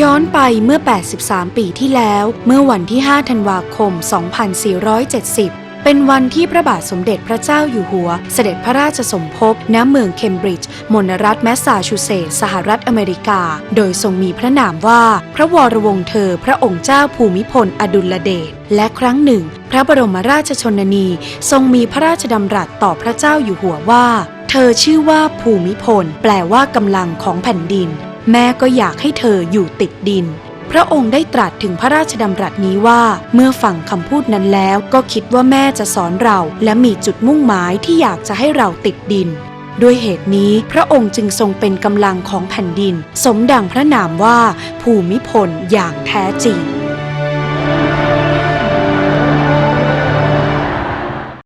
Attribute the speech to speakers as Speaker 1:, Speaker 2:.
Speaker 1: ย้อนไปเมื่อ 83 ปีที่แล้ว เมื่อวันที่ 5 ธันวาคม 2470 เป็นวันที่พระบาทสมเด็จพระเจ้าอยู่หัว เสด็จพระราชสมภพณเมืองเคมบริดจ์ มณรัฐแมสซาชูเซตส์ สหรัฐอเมริกา โดยทรงมีพระนามว่า พระวรวงศ์เธอ พระองค์เจ้าภูมิพล อดุลเดช และครั้งหนึ่ง พระบรมราชชนนี ทรงมีพระราชดำรัสต่อพระเจ้าอยู่หัวว่า เธอชื่อว่าภูมิพล แปลว่ากำลังของแผ่นดิน แม่ก็อยากให้เธออยู่ติดดิน พระองค์ได้ตรัสถึงพระราชดำรัสนี้ว่า เมื่อฟังคำพูดนั้นแล้วก็คิดว่าแม่จะสอนเรา และมีจุดมุ่งหมายที่อยากจะให้เราติดดินด้วยเหตุนี้พระองค์จึงทรงเป็นกำลังของแผ่นดิน สมดังพระนามว่าภูมิพลอย่างแท้จริง